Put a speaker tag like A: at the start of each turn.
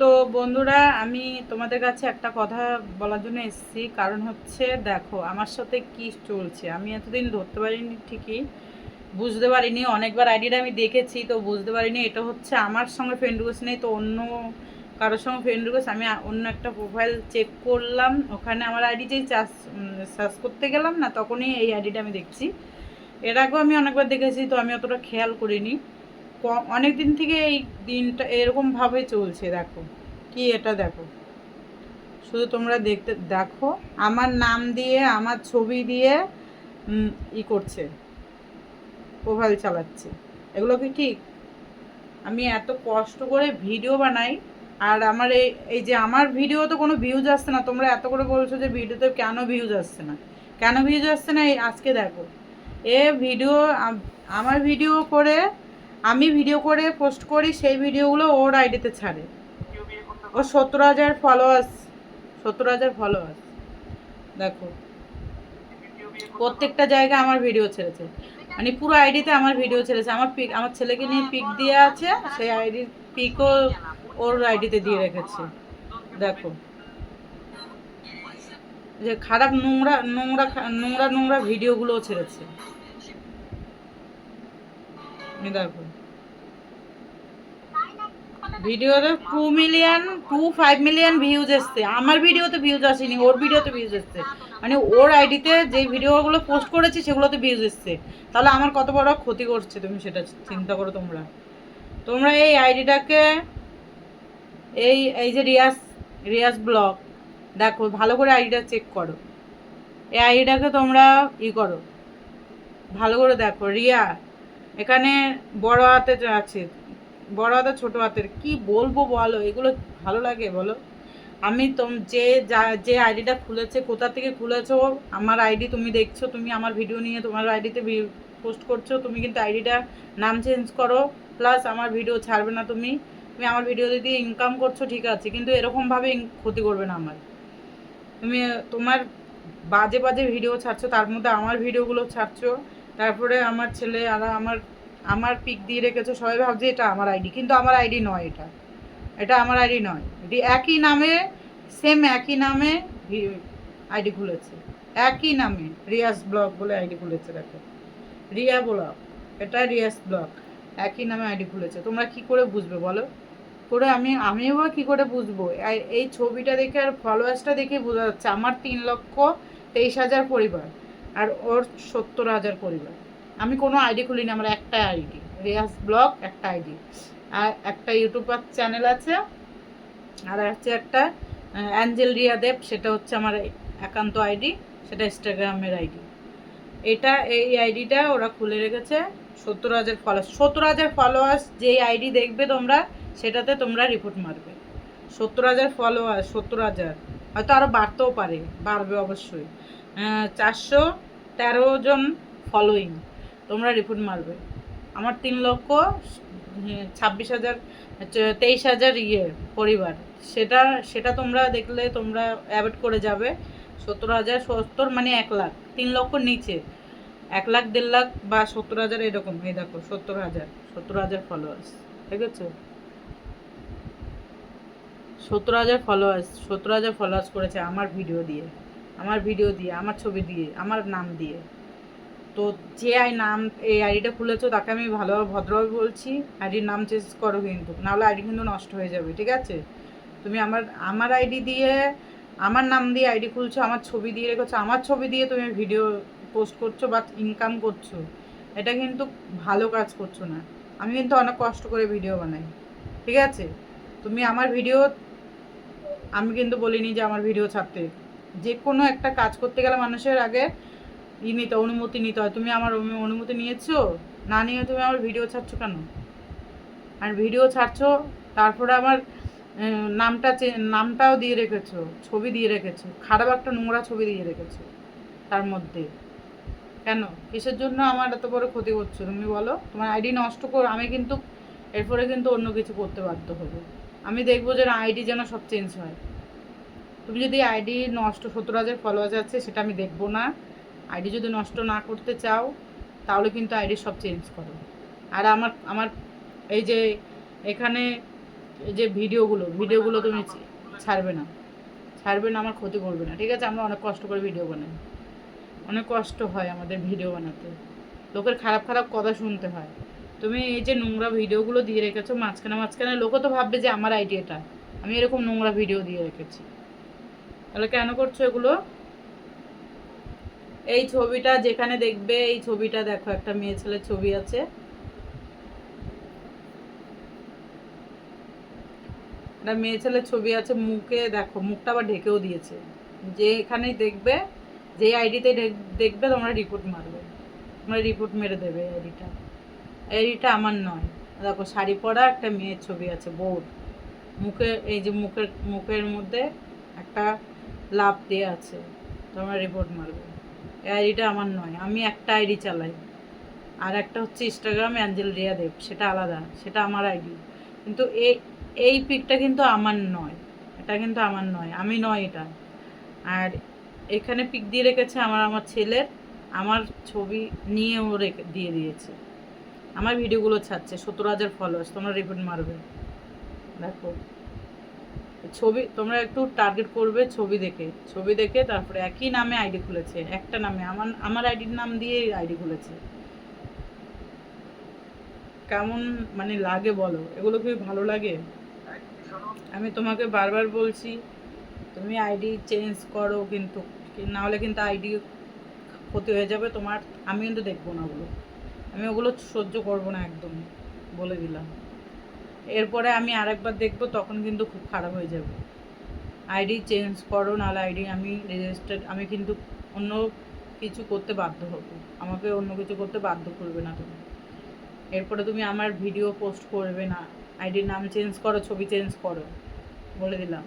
A: তো বন্ধুরা, আমি তোমাদের কাছে একটা কথা বলার জন্য এসেছি। কারণ হচ্ছে, দেখো, আমার সাথে কি চলছে? আমি এতদিন ধরতে পারিনি ঠিকই। বুঝতে পারিনি, অনেকবার আইডিটা আমি দেখেছি, তো বুঝতে পারিনি। এটা হচ্ছে আমার সঙ্গে ফ্রেন্ড রিকোয়েস্ট নেই, তো অন্য কারোর সঙ্গে ফ্রেন্ড রিকোয়েস্ট আমি অন্য একটা প্রোফাইল চেক করলাম। ওখানে আমার আইডি যেই চার্জ সার্চ করতে গেলাম না, তখনই এই আইডিটা আমি দেখছি। এর আগেও আমি অনেকবার দেখেছি, তো আমি অতটা খেয়াল করিনি। অনেক দিন থেকে এই দিনটা এরকমভাবে চলছে, দেখো। কি এটা দেখো। শুধু তোমরা দেখতে, দেখো, আমার নাম দিয়ে, আমার ছবি দিয়ে ই করছে, প্রোফাইল চালাচ্ছে। এগুলো কি ঠিক? আমি এত কষ্ট করে ভিডিও বানাই, আর আমার এই এই যে আমার ভিডিও তো কোনো ভিউজ আসছে না, তোমরা এত করে বলছো যে ভিডিওতে কেন ভিউজ আসছে না? কেন ভিউজ আসছে না? এই আজকে দেখো। এ ভিডিও আমার ভিডিও করে আমি ভিডিও করে পোস্ট করি, সেই ভিডিওগুলো ওর আইডিতে ছাড়ে। ও সত্তর হাজার ফলোয়ার্স সত্তর হাজার ফলোয়ার্স দেখো, প্রত্যেকটা জায়গায় আমার ভিডিও ছেড়েছে। মানে পুরো আইডিতে আমার ভিডিও ছেড়েছে। আমার পিক আমার ছেলেকে নিয়ে পিক দিয়ে আছে, সেই আইডির পিকও ওর আইডিতে দিয়ে রেখেছে। দেখো। যে খারাপ নোংরা নোংরা নোংরা নোংরা ভিডিওগুলোও ছেড়েছে। দেখো। ভিডিওতে two million two five million views এসছে। আমার ভিডিওতে ভিউজ আসেনি, ওর ভিডিওতে ভিউজ এসছে। মানে ওর আইডিতে যে ভিডিওগুলো পোস্ট করেছি, সেগুলোতে ভিউজ এসছে। তাহলে আমার কত বড় ক্ষতি করছে তুমি সেটা চিন্তা করো তোমরা। তোমরা এই আইডিটাকে এই এই যে রিয়াজ রিয়াজ ব্লগ, দেখো, ভালো করে আইডিটা চেক করো। এই আইডিটাকে তোমরা ই করো। ভালো করে দেখো, রিয়া, এখানে বড় হাতে আছে। বড় হাতের, ছোট হাতের, কি বলব বলো? এগুলো ভালো লাগে বলো। আমি তোম, যে যা, যে আইডিটা খুলেছে, কোথা থেকে খুলেছো, আমার আইডি তুমি দেখছ, তুমি আমার ভিডিও নিয়ে তোমার আইডিতে পোস্ট করছ, তুমি কিন্তু আইডিটা নাম চেঞ্জ করো, প্লাস আমার ভিডিও ছাড়বে না তুমি। তুমি আমার ভিডিও দিয়ে ইনকাম করছ, ঠিক আছে, কিন্তু এরকমভাবে ক্ষতি করবে না আমার তুমি, তোমার বাজে বাজে ভিডিও ছাড়ছো, তার মধ্যে আমার ভিডিওগুলো ছাড়ছো, তারপরে আমার ছেলে আর আমার আমার পিক দিয়ে রেখেছো, সবাই ভাবছে এটা আমার আইডি কিন্তু আমার আইডি নয় এটা। এটা আমার আইডি নয়। এটি একই নামে সেম একই নামে আইডি খুলেছে। একই নামে রিয়াস ব্লগ বলে আইডি খুলেছে, দেখো। রিয়া ব্লগ এটা রিয়াস ব্লগ একই নামে আইডি খুলেছে। তোমরা কি করে বুঝবে বলো? করে আমি, আমিও বা কী করে বুঝব? এই- ছবিটা দেখে আর ফলোয়ার্সটা দেখে বোঝা যাচ্ছে, আমার তিন লক্ষ তেইশ হাজার পরিবার, আর ওর সত্তর হাজার পরিবার। আমি কোনো আইডি খুলি খুলিনি আমার একটা আইডি। রিয়াস ব্লগ, একটা আইডি। আর একটা ইউটিউবার চ্যানেল আছে, আর হচ্ছে একটা অ্যাঞ্জেল রিয়া দেব, সেটা হচ্ছে আমার একান্ত আইডি, সেটা ইনস্টাগ্রামের আইডি। এটা, এই আইডিটা ওরা খুলে রেখেছে সত্তর হাজার ফলোয়ার্স সত্তর হাজার ফলোয়ার্স যেই আইডি দেখবে তোমরা, সেটাতে তোমরা রিপোর্ট মারবে। সত্তর হাজার ফলোয়ার্স সত্তর হাজার। হয়তো আরও বাড়তেও পারে, বাড়বে অবশ্যই। চারশো তেরো জন ফলোয়িং তোমরা রিপোর্ট মারবে। আমার তিন লক্ষ ছাব্বিশ হাজার তেইশ হাজার ইয়ে পরিবার। সেটা সেটা তোমরা দেখলে তোমরা অ্যাভয়েড করে যাবে। সত্তর হাজার সত্তর মানে এক লাখ, তিন লক্ষ নিচে। এক লাখ, দেড় লাখ বা সত্তর হাজার এরকম, এই দেখো, সত্তর হাজার সত্তর হাজার ফলোয়ার্স ঠিক আছে? সত্তর হাজার ফলোয়ার্স সত্তর হাজার ফলোয়ার্স করেছে আমার ভিডিও দিয়ে, আমার ভিডিও দিয়ে, আমার ছবি দিয়ে, আমার নাম দিয়ে। তো যে আই নাম, এই আইডিটা খুলেছো, তাকে আমি ভালোভাবে ভদ্রভাবে বলছি, আইডির নাম চেঞ্জ করো কিন্তু, নাহলে আইডি কিন্তু নষ্ট হয়ে যাবে, ঠিক আছে? তুমি আমার আমার আইডি দিয়ে, আমার নাম দিয়ে আইডি খুলছো, আমার ছবি দিয়ে রেখেছো, আমার ছবি দিয়ে তুমি ভিডিও পোস্ট করছ বা ইনকাম করছ, এটা কিন্তু ভালো কাজ করছ না। আমি কিন্তু অনেক কষ্ট করে ভিডিও বানাই, ঠিক আছে? তুমি আমার ভিডিও, আমি কিন্তু বলিনি যে আমার ভিডিও ছাড়তে। যে কোনো একটা কাজ করতে গেলে মানুষের আগে ই নিতে, অনুমতি নিতে হয়। তুমি আমার অনুমতি নিয়েছো? না নিয়ে তুমি আমার ভিডিও ছাড়ছো কেন? আর ভিডিও ছাড়ছো, তারপরে আমার নামটা নামটাও দিয়ে রেখেছো, ছবি দিয়ে রেখেছো, খারাপ একটা নোংরা ছবি দিয়ে রেখেছো তার মধ্যে। কেন? কিসের জন্য আমার এত বড় ক্ষতি করছ তুমি বলো? তোমার আইডি নষ্ট কর আমি কিন্তু এরপরে কিন্তু অন্য কিছু করতে বাধ্য হব। আমি দেখব যে আইডি যেন সব চেঞ্জ হয়। তুমি যদি আইডি নষ্ট সত্তর হাজার ফলোয়ার্স আছে, সেটা আমি দেখব না। আইডি যদি নষ্ট না করতে চাও, তাহলে কিন্তু আইডি সব চেঞ্জ করো। আর আমার আমার এই যে এখানে যে ভিডিওগুলো ভিডিওগুলো তুমি ছাড়বে না। ছাড়বে না, আমার ক্ষতি করবে না। ঠিক আছে, আমরা অনেক কষ্ট করে ভিডিও বানাই। অনেক কষ্ট হয় আমাদের ভিডিও বানাতে। লোকের খারাপ খারাপ কথা শুনতে হয়। তুমি এই যে নোংরা ভিডিওগুলো দিয়ে রেখেছো, মাঝখানে মাঝখানে লোকও তো ভাববে যে আমার আইডিয়াটা আমি এরকম নোংরা ভিডিও দিয়ে রেখেছি। তাহলে কেন করছ এগুলো? এই ছবিটা যেখানে দেখবে, এই ছবিটা দেখো, একটা মেয়ে ছেলের ছবি আছে। একটা মেয়ে ছেলের ছবি আছে, মুখে দেখো, মুখটা আবার ঢেকেও দিয়েছে। যে এখানেই দেখবে, যে আইডিতে দেখবে, তোমরা রিপোর্ট মারবে। তোমরা রিপোর্ট মেরে দেবে আইডিটা। আইডিটা আমার নয়। দেখো, শাড়ি পরা একটা মেয়ের ছবি আছে, বউর। মুখে, এই যে মুখের মুখের মধ্যে একটা লাভ দিয়ে আছে, তোমরা রিপোর্ট মারবে। আইডিটা আমার নয়, আমি একটা আইডি চালাই। আর একটা হচ্ছে ইনস্টাগ্রাম অ্যাঞ্জেল রিয়া দেব সেটা আলাদা, সেটা আমার আইডি। কিন্তু এই এই পিকটা কিন্তু আমার নয়, এটা কিন্তু আমার নয়, আমি নয় এটা। আর এখানে পিক দিয়ে রেখেছে আমার আমার ছেলের, আমার ছবি নিয়ে ও রেখে, দিয়ে দিয়েছে। আমার ভিডিওগুলো ছাড়ছে, সত্তর হাজার ফলোয়ার্স তোমরা রিপোর্ট মারবে। দেখো। ছবি, তোমরা একটু টার্গেট করবে ছবি দেখে। ছবি দেখে তারপরে একই নামে আইডি খুলেছে, একটা নামে। আমার আমার আইডির নাম দিয়ে আইডি খুলেছে। কেমন মানে লাগে বলো? এগুলো কি ভালো লাগে? আমি তোমাকে বারবার বলছি, তুমি আইডি চেঞ্জ করো কিন্তু কি- না হলে কিন্তু আইডি ক্ষতি হয়ে যাবে। তোমার, আমি কিন্তু দেখব না ওগুলো। আমি ওগুলো সহ্য করব না একদম, বলে দিলাম। এরপরে আমি আরেকবার দেখব, তখন কিন্তু খুব খারাপ হয়ে যাবে। আইডি চেঞ্জ করো, নাহলে আইডি আমি রেজিস্টার্ড আমি কিন্তু অন্য কিছু করতে বাধ্য হব। আমাকে অন্য কিছু করতে বাধ্য করবে না তুমি। এরপরে তুমি আমার ভিডিও পোস্ট করবে না। আইডির নাম চেঞ্জ করো, ছবি চেঞ্জ করো। বলে দিলাম।